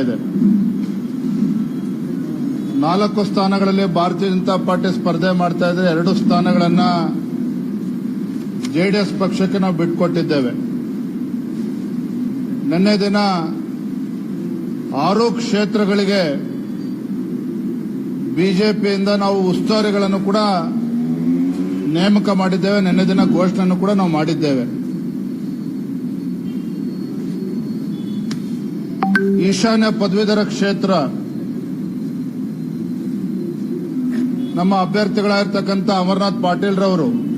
ಇದೆ. ನಾಲ್ಕು ಸ್ಥಾನಗಳಲ್ಲಿ ಭಾರತೀಯ ಜನತಾ ಪಾರ್ಟಿ ಸ್ಪರ್ಧೆ ಮಾಡ್ತಾ ಇದ್ರೆ ಎರಡು ಸ್ಥಾನಗಳನ್ನ ಜೆಡಿಎಸ್ ಪಕ್ಷಕ್ಕೆ ನಾವು ಬಿಟ್ಕೊಟ್ಟಿದ್ದೇವೆ. ನಿನ್ನೆ ದಿನ ಆರು ಕ್ಷೇತ್ರಗಳಿಗೆ ಬಿಜೆಪಿಯಿಂದ ನಾವು ಉಸ್ತುವಾರಿಗಳನ್ನು ಕೂಡ ನೇಮಕ ಮಾಡಿದ್ದೇವೆ. ನಿನ್ನೆ ದಿನ ಘೋಷಣೆಯನ್ನು ಕೂಡ ನಾವು ಮಾಡಿದ್ದೇವೆ. ಈಶಾನ್ಯ ಪದವೀಧರ ಕ್ಷೇತ್ರ. ನಮ್ಮ ಅಭ್ಯರ್ಥಿಗಳಾಗಿರ್ತಕ್ಕಂಥ ಅಮರನಾಥ್ ಪಾಟೀಲ್ ರವರು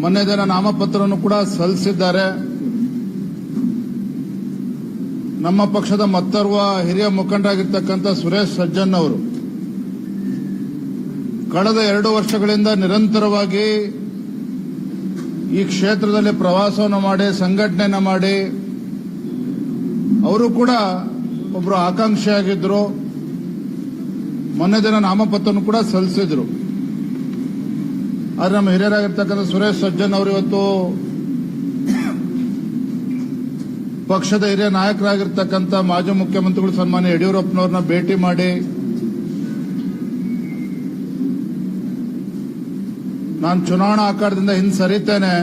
ಮೊನ್ನೆ ದಿನ ನಾಮಪತ್ರವನ್ನು ಕೂಡ ಸಲ್ಲಿಸಿದ್ದಾರೆ. ನಮ್ಮ ಪಕ್ಷದ ಮತ್ತರ್ವ ಹಿರಿಯ ಮುಖಂಡರಾಗಿರ್ತಕ್ಕಂಥ ಸುರೇಶ್ ಸಜ್ಜನ್ ಅವರು. ಕಳೆದ ಎರಡು ವರ್ಷಗಳಿಂದ ನಿರಂತರವಾಗಿ ಈ ಕ್ಷೇತ್ರದಲ್ಲಿ ಪ್ರವಾಸವನ್ನು ಮಾಡಿ, ಸಂಘಟನೆಯನ್ನು ಮಾಡಿ ಅವರು ಕೂಡ ಒಬ್ಬರು ಆಕಾಂಕ್ಷಿಯಾಗಿದ್ದರು ಮೊನ್ನೆ ದಿನ ನಾಮಪತ್ರವನ್ನು ಕೂಡ ಸಲ್ಲಿಸಿದ್ರು. ಆದರೆ ನಮ್ಮ ಹಿರಿಯರಾಗಿರ್ತಕ್ಕಂಥ ಸುರೇಶ್ ಸಜ್ಜನ್ ಅವರು ಇವತ್ತು ಪಕ್ಷದ ಹಿರಿಯ ನಾಯಕರಾಗಿರ್ತಕ್ಕಂಥ ಮಾಜಿ ಮುಖ್ಯಮಂತ್ರಿಗಳು ಸನ್ಮಾನ್ಯ ಯಡಿಯೂರಪ್ಪನವ್ರನ್ನ ಭೇಟಿ ಮಾಡಿ ನಾನು ಚುನಾವಣಾ ಆಕಾರದಿಂದ ಹಿಂದೆ ಸರಿತೇನೆ.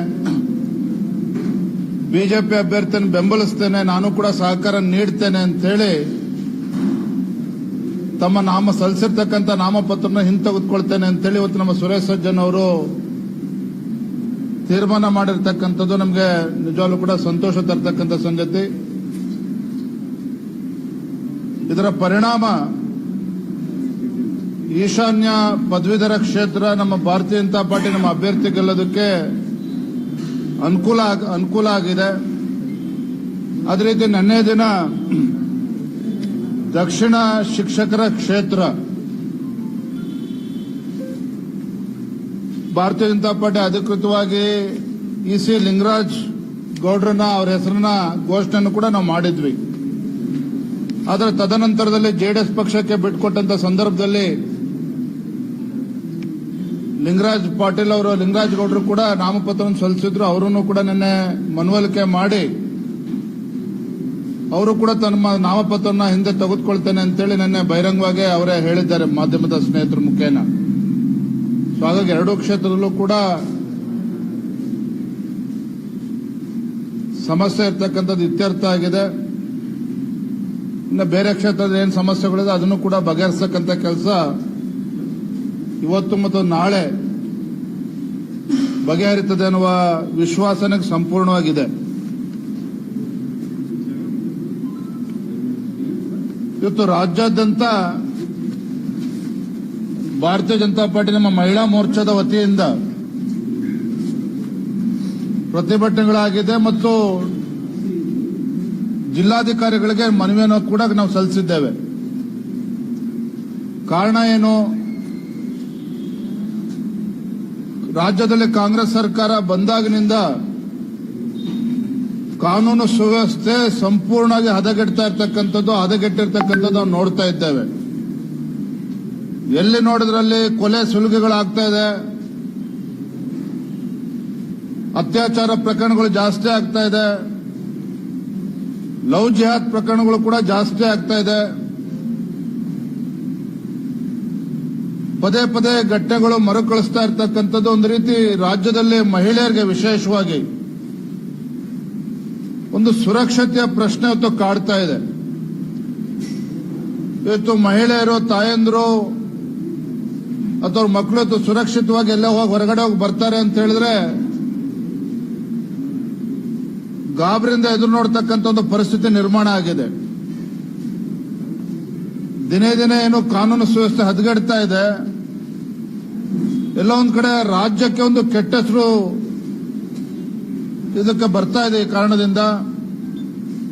ಬಿಜೆಪಿ ಅಭ್ಯರ್ಥಿಯನ್ನು ಬೆಂಬಲಿಸ್ತೇನೆ, ನಾನು ಕೂಡ ಸಹಕಾರ ನೀಡ್ತೇನೆ ಅಂತ ಹೇಳಿ ತಮ್ಮ ನಾಮ ಸಲ್ಲಿಸಿರ್ತಕ್ಕಂಥ ನಾಮಪತ್ರನ ಹಿಂತೆಗೆದುಕೊಳ್ತೇನೆ ಅಂತೇಳಿ ಇವತ್ತು ನಮ್ಮ ಸುರೇಶ್ ಸಜ್ಜನ್ ಅವರು ತೀರ್ಮಾನ ಮಾಡಿರ್ತಕ್ಕಂಥದ್ದು ನಮಗೆ ನಿಜವಾಗ್ಲೂ ಕೂಡ ಸಂತೋಷ ತರ್ತಕ್ಕಂಥ ಸಂಗತಿ. ಇದರ ಪರಿಣಾಮ ಈಶಾನ್ಯ ಪದವೀಧರ ಕ್ಷೇತ್ರ ನಮ್ಮ ಭಾರತೀಯ ಜನತಾ ಪಾರ್ಟಿ ನಮ್ಮ ಅಭ್ಯರ್ಥಿ ಗೆಲ್ಲೋದಕ್ಕೆ ಅನುಕೂಲ ಅನುಕೂಲ ಆಗಿದೆ. ಅದೇ ರೀತಿ ನಿನ್ನೆ ದಿನ ದಕ್ಷಿಣ ಶಿಕ್ಷಕರ ಕ್ಷೇತ್ರ, ಭಾರತೀಯ ಜನತಾ ಪಾರ್ಟಿ ಅಧಿಕೃತವಾಗಿ ಇ ಸಿ ಲಿಂಗರಾಜ್ ಗೌಡ್ರನ್ನ, ಅವರ ಹೆಸರನ್ನ ಘೋಷಣೆಯನ್ನು ಕೂಡ ನಾವು ಮಾಡಿದ್ವಿ. ಆದರೆ ತದನಂತರದಲ್ಲಿ ಜೆಡಿಎಸ್ ಪಕ್ಷಕ್ಕೆ ಬಿಟ್ಕೊಟ್ಟಂತ ಸಂದರ್ಭದಲ್ಲಿ ಲಿಂಗರಾಜ್ ಪಾಟೀಲ್ ಅವರು, ಲಿಂಗರಾಜ್ ಗೌಡರು ಕೂಡ ನಾಮಪತ್ರವನ್ನು ಸಲ್ಲಿಸಿದ್ರು. ಅವರನ್ನು ಕೂಡ ನಿನ್ನೆ ಮನವೊಲಿಕೆ ಮಾಡಿ ಅವರು ಕೂಡ ತಮ್ಮ ನಾಮಪತ್ರವನ್ನು ಹಿಂದೆ ತೆಗೆದುಕೊಳ್ತೇನೆ ಅಂತೇಳಿ ನಿನ್ನೆ ಬಹಿರಂಗವಾಗಿ ಅವರೇ ಹೇಳಿದ್ದಾರೆ ಮಾಧ್ಯಮದ ಸ್ನೇಹಿತರ ಮುಖೇನ. ಸೊ ಹಾಗಾಗಿ ಎರಡೂ ಕ್ಷೇತ್ರದಲ್ಲೂ ಕೂಡ ಸಮಸ್ಯೆ ಇರ್ತಕ್ಕಂಥದ್ದು ಇತ್ಯರ್ಥ ಆಗಿದೆ. ಇನ್ನು ಬೇರೆ ಕ್ಷೇತ್ರದ ಏನು ಸಮಸ್ಯೆಗಳಿದೆ ಅದನ್ನು ಕೂಡ ಬಗೆಹರಿಸತಕ್ಕಂಥ ಕೆಲಸ ಇವತ್ತು ಮತ್ತು ನಾಳೆ ಬಗೆಹರಿತದೆ ಅನ್ನುವ ವಿಶ್ವಾಸನಕ್ಕೆ ಸಂಪೂರ್ಣವಾಗಿದೆ. ಇವತ್ತು ರಾಜ್ಯಾದ್ಯಂತ ಭಾರತೀಯ ಜನತಾ ಪಾರ್ಟಿ ನಮ್ಮ ಮಹಿಳಾ ಮೋರ್ಚಾದ ವತಿಯಿಂದ ಪ್ರತಿಭಟನೆಗಳಾಗಿದೆ ಮತ್ತು ಜಿಲ್ಲಾಧಿಕಾರಿಗಳಿಗೆ ಮನವಿಯನ್ನು ಕೂಡ ನಾವು ಸಲ್ಲಿಸಿದ್ದೇವೆ. ಕಾರಣ ಏನು? ರಾಜ್ಯದಲ್ಲಿ ಕಾಂಗ್ರೆಸ್ ಸರ್ಕಾರ ಬಂದಾಗಿನಿಂದ ಕಾನೂನು ಸುವ್ಯವಸ್ಥೆ ಸಂಪೂರ್ಣವಾಗಿ ಹದಗೆಡ್ತಾ ಇರ್ತಕ್ಕಂಥದ್ದು, ಹದಗೆಟ್ಟಿರ್ತಕ್ಕಂಥದ್ದು ನಾವು ನೋಡ್ತಾ ಇದ್ದೇವೆ. ಎಲ್ಲಿ ನೋಡಿದ್ರಲ್ಲಿ ಕೊಲೆ ಸುಲಿಗೆಗಳಾಗ್ತಾ ಇದೆ, ಅತ್ಯಾಚಾರ ಪ್ರಕರಣಗಳು ಜಾಸ್ತಿ ಆಗ್ತಾ ಇದೆ, ಲವ್ ಜಿಹಾದ್ ಪ್ರಕರಣಗಳು ಕೂಡ ಜಾಸ್ತಿ ಆಗ್ತಾ ಇದೆ. ಪದೇ ಪದೇ ಘಟನೆಗಳು ಮರುಕಳಿಸ್ತಾ ಇರ್ತಕ್ಕಂಥದ್ದು ಒಂದು ರೀತಿ ರಾಜ್ಯದಲ್ಲಿ ಮಹಿಳೆಯರಿಗೆ ವಿಶೇಷವಾಗಿ ಒಂದು ಸುರಕ್ಷತೆಯ ಪ್ರಶ್ನೆ ಅಥವಾ ಕಾಡ್ತಾ ಇದೆ. ಇವತ್ತು ಮಹಿಳೆಯರು, ತಾಯಂದ್ರು ಅಥವಾ ಮಕ್ಕಳು ಇವತ್ತು ಸುರಕ್ಷಿತವಾಗಿ ಎಲ್ಲ ಹೋಗಿ ಹೊರಗಡೆ ಹೋಗಿ ಬರ್ತಾರೆ ಅಂತ ಹೇಳಿದ್ರೆ ಗಾಬರಿಂದ ಎದುರು ನೋಡ್ತಕ್ಕಂಥ ಒಂದು ಪರಿಸ್ಥಿತಿ ನಿರ್ಮಾಣ ಆಗಿದೆ. ದಿನೇ ದಿನೇ ಏನು ಕಾನೂನು ಸುವ್ಯವಸ್ಥೆ ಹದಗೆಡ್ತಾ ಇದೆ. ಎಲ್ಲ ಒಂದು ಕಡೆ ರಾಜ್ಯಕ್ಕೆ ಒಂದು ಕೆಟ್ಟ ಹೆಸರು ಇದಕ್ಕೆ ಬರ್ತಾ ಇದೆ ಈ ಕಾರಣದಿಂದ.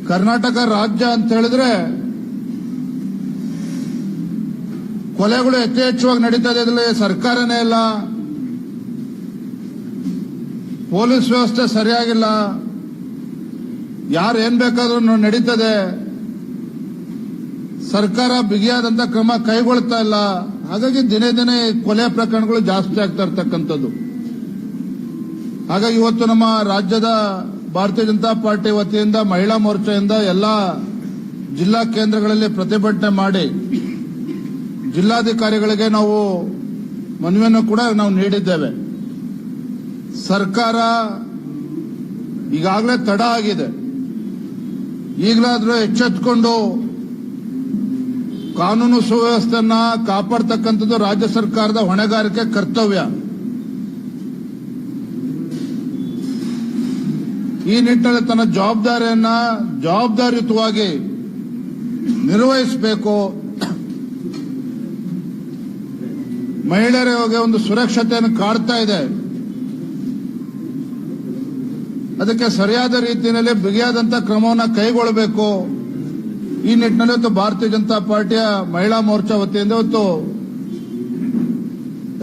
ಕರ್ನಾಟಕ ರಾಜ್ಯ ಅಂತ ಹೇಳಿದ್ರೆ ಕೊಲೆಗಳು ಯಥೇಚ್ಛವಾಗಿ ನಡೀತಾ ಇದೆ ಸರ್ಕಾರನೇ ಇಲ್ಲ. ಪೊಲೀಸ್ ವ್ಯವಸ್ಥೆ ಸರಿಯಾಗಿಲ್ಲ. ಯಾರು ಏನ್ ಬೇಕಾದ್ರೂ ನಡೀತದೆ. ಸರ್ಕಾರ ಬಿಗಿಯಾದಂತ ಕ್ರಮ ಕೈಗೊಳ್ತಾ ಇಲ್ಲ. ಹಾಗಾಗಿ ದಿನೇ ದಿನೇ ಕೊಲೆ ಪ್ರಕರಣಗಳು ಜಾಸ್ತಿ ಆಗ್ತಾ ಇರ್ತಕ್ಕಂಥದ್ದು. ಹಾಗಾಗಿ ಇವತ್ತು ನಮ್ಮ ರಾಜ್ಯದ ಭಾರತೀಯ ಜನತಾ ಪಾರ್ಟಿ ವತಿಯಿಂದ, ಮಹಿಳಾ ಮೋರ್ಚಾದಿಂದ ಎಲ್ಲ ಜಿಲ್ಲಾ ಕೇಂದ್ರಗಳಲ್ಲಿ ಪ್ರತಿಭಟನೆ ಮಾಡಿ, ಜಿಲ್ಲಾಧಿಕಾರಿಗಳಿಗೆ ನಾವು ಮನವಿಯನ್ನು ಕೂಡ ನಾವು ನೀಡಿದ್ದೇವೆ. ಸರ್ಕಾರ ಈಗಾಗಲೇ ತಡ ಆಗಿದೆ. ಈಗಲಾದರೂ ಎಚ್ಚೆತ್ತುಕೊಂಡು ಕಾನೂನು ಸುವ್ಯವಸ್ಥೆಯನ್ನ ಕಾಪಾಡ್ತಕ್ಕಂಥದ್ದು ರಾಜ್ಯ ಸರ್ಕಾರದ ಹೊಣೆಗಾರಿಕೆ ಕರ್ತವ್ಯ. ಈ ನಿಟ್ಟಿನಲ್ಲಿ ತನ್ನ ಜವಾಬ್ದಾರಿಯನ್ನ ಜವಾಬ್ದಾರಿಯುತವಾಗಿ ನಿರ್ವಹಿಸಬೇಕು. ಮಹಿಳೆಯರ ಬಗ್ಗೆ ಒಂದು ಸುರಕ್ಷತೆಯನ್ನು ಕಾಡ್ತಾ ಇದೆ. ಅದಕ್ಕೆ ಸರಿಯಾದ ರೀತಿಯಲ್ಲಿ ಬಿಗಿಯಾದಂತಹ ಕ್ರಮವನ್ನು ಕೈಗೊಳ್ಳಬೇಕು. ಈ ನಿಟ್ಟಿನಲ್ಲಿ ಇವತ್ತು ಭಾರತೀಯ ಜನತಾ ಪಾರ್ಟಿಯ ಮಹಿಳಾ ಮೋರ್ಚಾ ವತಿಯಿಂದ ಇವತ್ತು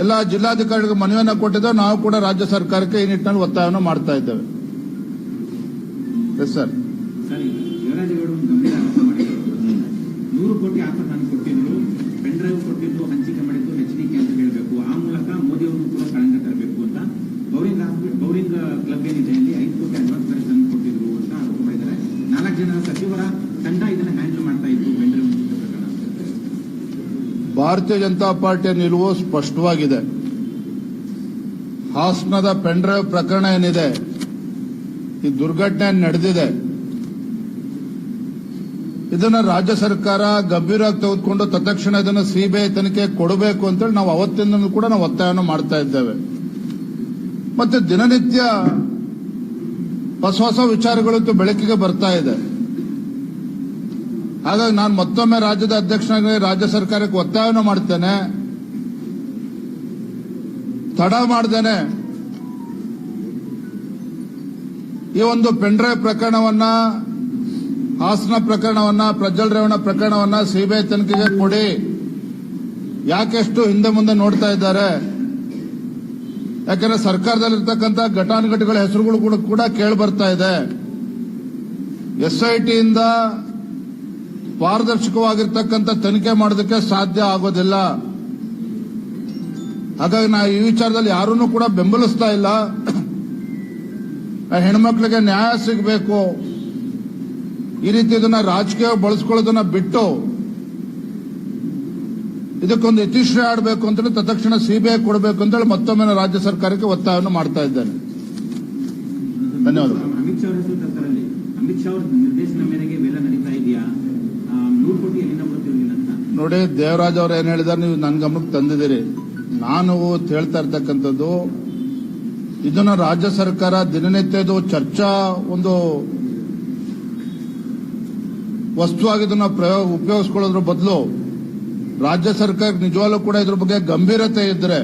ಎಲ್ಲ ಜಿಲ್ಲಾಧಿಕಾರಿಗಳಿಗೆ ಮನವಿಯನ್ನು ಕೊಟ್ಟಿದ್ದೇವೆ ನಾವು ಕೂಡ ರಾಜ್ಯ ಸರ್ಕಾರಕ್ಕೆ ಈ ನಿಟ್ಟಿನಲ್ಲಿ ಒತ್ತಾಯವನ್ನು ಮಾಡ್ತಾ ಇದ್ದೇವೆ. ಎಸ್ ಸರ್ ಕ್ಲಬ್ ಏನಿದೆ ಅಲ್ಲಿ ಐದು ಕೋಟಿ ಕೊಟ್ಟಿದ್ರು ಅಂತ ಆರೋಪ ನಾಲ್ಕು ಜನ ಸಚಿವರ ತಂಡ ಇದನ್ನ ಹ್ಯಾಂಡಲ್ ಮಾಡ್ತಾ ಇತ್ತು ಪೆನ್ ಡ್ರೈವ್ ಹಂಚಿಕೆ ಪ್ರಕರಣ ಭಾರತೀಯ ಜನತಾ ಪಾರ್ಟಿಯ ನಿಲುವು ಸ್ಪಷ್ಟವಾಗಿದೆ. ಹಾಸನದ ಪೆಂಡ್ರೈವ್ ಪ್ರಕರಣ ಏನಿದೆ? ಈ ದುರ್ಘಟನೆ ನಡೆದಿದೆ. ಇದನ್ನ ರಾಜ್ಯ ಸರ್ಕಾರ ಗಂಭೀರವಾಗಿ ತೆಗೆದುಕೊಂಡು ತತ್ಕ್ಷಣ ಇದನ್ನು ಸಿಬಿಐ ತನಿಖೆ ಕೊಡಬೇಕು ಅಂತೇಳಿ ನಾವು ಅವತ್ತಿಂದ ಕೂಡ ನಾವು ಒತ್ತಾಯವನ್ನು ಮಾಡ್ತಾ ಇದ್ದೇವೆ. ಮತ್ತೆ ದಿನನಿತ್ಯ ಹೊಸ ಹೊಸ ವಿಚಾರಗಳಂತೂ ಬೆಳಕಿಗೆ ಬರ್ತಾ ಇದೆ. ಹಾಗಾಗಿ ನಾನು ಮತ್ತೊಮ್ಮೆ ರಾಜ್ಯದ ಅಧ್ಯಕ್ಷನಾಗಿ ರಾಜ್ಯ ಸರ್ಕಾರಕ್ಕೆ ಒತ್ತಾಯನ ಮಾಡ್ತೇನೆ ತಡ ಮಾಡ್ದೇನೆ. ಈ ಒಂದು ಪೆಂಡ್ರೈವ್ ಪ್ರಕರಣವನ್ನ, ಹಾಸನ ಪ್ರಕರಣವನ್ನ ಪ್ರಜ್ವಲ್ ರೇವಣ ಪ್ರಕರಣವನ್ನ ಸಿಬಿಐ ತನಿಖೆಗೆ ಕೊಡಿ. ಯಾಕೆಷ್ಟು ಹಿಂದೆ ಮುಂದೆ ನೋಡ್ತಾ ಇದ್ದಾರೆ? ಯಾಕಂದ್ರೆ ಸರ್ಕಾರದಲ್ಲಿರ್ತಕ್ಕಂಥ ಘಟಾನುಘಟಿಗಳ ಹೆಸರುಗಳು ಕೂಡ ಕೇಳಿ ಬರ್ತಾ ಇದೆ. ಎಸ್ಐಟಿಯಿಂದ ಪಾರದರ್ಶಕವಾಗಿರ್ತಕ್ಕಂಥ ತನಿಖೆ ಮಾಡೋದಕ್ಕೆ ಸಾಧ್ಯ ಆಗೋದಿಲ್ಲ. ಹಾಗಾಗಿ ನಾ ಈ ವಿಚಾರದಲ್ಲಿ ಯಾರನ್ನೂ ಕೂಡ ಬೆಂಬಲಿಸ್ತಾ ಇಲ್ಲ. ಹೆಣ್ಮಕ್ಳಿಗೆ ನ್ಯಾಯ ಸಿಗಬೇಕು. ಈ ರೀತಿ ಇದನ್ನ ರಾಜಕೀಯ ಬಳಸ್ಕೊಳ್ಳೋದನ್ನ ಬಿಟ್ಟು ಇದಕ್ಕೊಂದು ಇತಿಶ್ರೇ ಆಡಬೇಕು ಅಂತೇಳಿ ತತ್ಕ್ಷಣ ಸಿಬಿಐ ಕೊಡಬೇಕು ಅಂತೇಳಿ ಮತ್ತೊಮ್ಮೆ ರಾಜ್ಯ ಸರ್ಕಾರಕ್ಕೆ ಒತ್ತಾಯವನ್ನು ಮಾಡ್ತಾ ಇದ್ದೇನೆ. ಧನ್ಯವಾದಗಳು. ಅಮಿತ್ ಶಾ ಮೇರೆಗೆ ನಡೀತಾ ಇದೆಯಾ? ನೋಡಿ, ದೇವರಾಜ್ ಅವ್ರು ಏನ್ ಹೇಳಿದಾರೆ, ನೀವು ನನ್ನ ಗಮನಕ್ಕೆ ತಂದಿದ್ದೀರಿ. ನಾನು ಹೇಳ್ತಾ ಇರ್ತಕ್ಕಂಥದ್ದು, ಇದನ್ನ ರಾಜ್ಯ ಸರ್ಕಾರ ದಿನನಿತ್ಯದ ಚರ್ಚಾ ಒಂದು ವಸ್ತುವಾಗಿ ಇದನ್ನ ಪ್ರಯೋಗ ಉಪಯೋಗಿಸ್ಕೊಳ್ಳೋದ್ರ ಬದಲು ರಾಜ್ಯ ಸರ್ಕಾರ ನಿಜವಾಗ್ಲೂ ಕೂಡ ಇದ್ರ ಬಗ್ಗೆ ಗಂಭೀರತೆ ಇದ್ರೆ,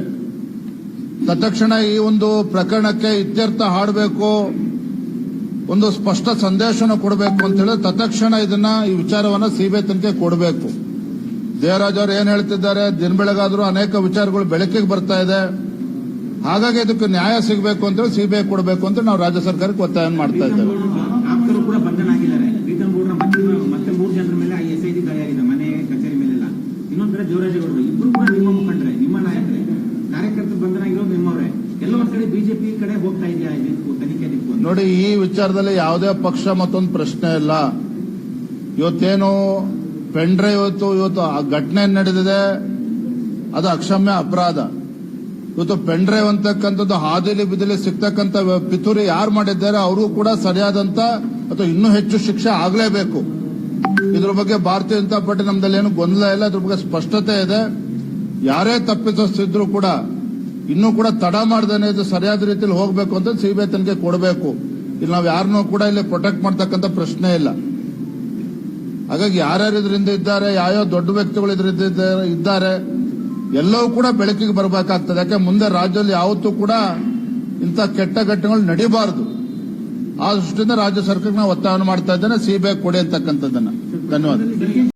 ತತ್ಕ್ಷಣ ಈ ಒಂದು ಪ್ರಕರಣಕ್ಕೆ ಇತ್ಯರ್ಥ ಹಾಡಬೇಕು ಒಂದು ಸ್ಪಷ್ಟ ಸಂದೇಶನ ಕೊಡಬೇಕು ಅಂತ ಹೇಳಿ ತತ್ಕ್ಷಣ ಇದನ್ನ ಈ ವಿಚಾರವನ್ನ ಸಿಬಿಐ ತನಿಖೆ ಕೊಡಬೇಕು. ದೇವರಾಜ್ ಅವರು ಏನ್ ಹೇಳ್ತಿದ್ದಾರೆ? ದಿನ ಬೆಳಗಾದ್ರೂ ಅನೇಕ ವಿಚಾರಗಳು ಬೆಳಕಿಗೆ ಬರ್ತಾ ಇದೆ. ಹಾಗಾಗಿ ಇದಕ್ಕೆ ನ್ಯಾಯ ಸಿಗಬೇಕು ಅಂತ ಹೇಳಿ ಸಿಬಿಐ ಕೊಡಬೇಕು ಅಂತ ನಾವು ರಾಜ್ಯ ಸರ್ಕಾರಕ್ಕೆ ಒತ್ತಾಯ ಮಾಡ್ತಾ ಇದ್ದೇವೆ. ಜೋರಾಜೇಗೌಡರು ಇಬ್ಬರು ಕೂಡ ನಿಮ್ಮ ಮುಖಂಡ್ರೆ, ನಿಮ್ಮ ನಾಯಕರೇ. ಕಾರ್ಯಕರ್ತರು ಬಂಧನ ಆಗಿರೋದು ನಿಮ್ಮವರೇ ಎಲ್ಲ ಒಂದ್ ಕಡೆ ಬಿಜೆಪಿ ಕಡೆ ನೋಡಿ, ಈ ವಿಚಾರದಲ್ಲಿ ಯಾವುದೇ ಪಕ್ಷ ಮತ್ತೊಂದು ಪ್ರಶ್ನೆ ಇಲ್ಲ. ಇವತ್ತೇನು ಪೆಂಡ್ರೆ ಇವತ್ತು ಇವತ್ತು ಆ ಘಟನೆ ನಡೆದಿದೆ, ಅದು ಅಕ್ಷಮ್ಯ ಅಪರಾಧ. ಇವತ್ತು ಪೆಂಡ್ರೆ ಅಂತಕ್ಕಂಥದ್ದು ಹಾದಿಲಿ ಬಿದಿಲಿ ಸಿಗ್ತಕ್ಕಂಥ ಪಿತೂರಿ ಯಾರು ಮಾಡಿದ್ದಾರೆ ಅವರು ಕೂಡ ಸರಿಯಾದಂತ ಅಥವಾ ಇನ್ನೂ ಹೆಚ್ಚು ಶಿಕ್ಷೆ ಆಗಲೇಬೇಕು. ಇದ್ರ ಬಗ್ಗೆ ಭಾರತೀಯ ಜನತಾ ಪಾರ್ಟಿ ನಮ್ದಲ್ಲಿ ಏನು ಗೊಂದಲ ಇಲ್ಲ, ಇದ್ರ ಬಗ್ಗೆ ಸ್ಪಷ್ಟತೆ ಇದೆ. ಯಾರೇ ತಪ್ಪಿಸಿದ್ರು ಕೂಡ ಇನ್ನೂ ಕೂಡ ತಡ ಮಾಡ್ದೇನೆ ಇದು ಸರಿಯಾದ ರೀತಿಯಲ್ಲಿ ಹೋಗಬೇಕು ಅಂತ ಸಿಬಿಐ ತನಿಖೆ ಕೊಡಬೇಕು. ಇಲ್ಲಿ ನಾವು ಯಾರನ್ನೂ ಕೂಡ ಇಲ್ಲಿ ಪ್ರೊಟೆಕ್ಟ್ ಮಾಡ್ತಕ್ಕಂಥ ಪ್ರಶ್ನೆ ಇಲ್ಲ. ಹಾಗಾಗಿ ಯಾರ್ಯಾರು ಇದರಿಂದ ಇದ್ದಾರೆ, ಯಾವ್ಯಾವ ದೊಡ್ಡ ವ್ಯಕ್ತಿಗಳು ಇದರಿಂದ ಇದ್ದಾರೆ- ಎಲ್ಲವೂ ಕೂಡ ಬೆಳಕಿಗೆ ಬರಬೇಕಾಗ್ತದೆ. ಯಾಕೆ ಮುಂದೆ ರಾಜ್ಯದಲ್ಲಿ ಯಾವತ್ತೂ ಕೂಡ ಇಂಥ ಕೆಟ್ಟ ಘಟನೆಗಳು ನಡೀಬಾರದು. ಆ ದೃಷ್ಟಿಯಿಂದ ರಾಜ್ಯ ಸರ್ಕಾರಕ್ಕೆ ನಾವು ಒತ್ತಾಯವನ್ನು ಮಾಡ್ತಾ ಇದ್ದೇನೆ, ಸಿಬಿಐ ಕೊಡಿ ಅಂತಕ್ಕಂಥದ್ದನ್ನ. ಧನ್ಯವಾದ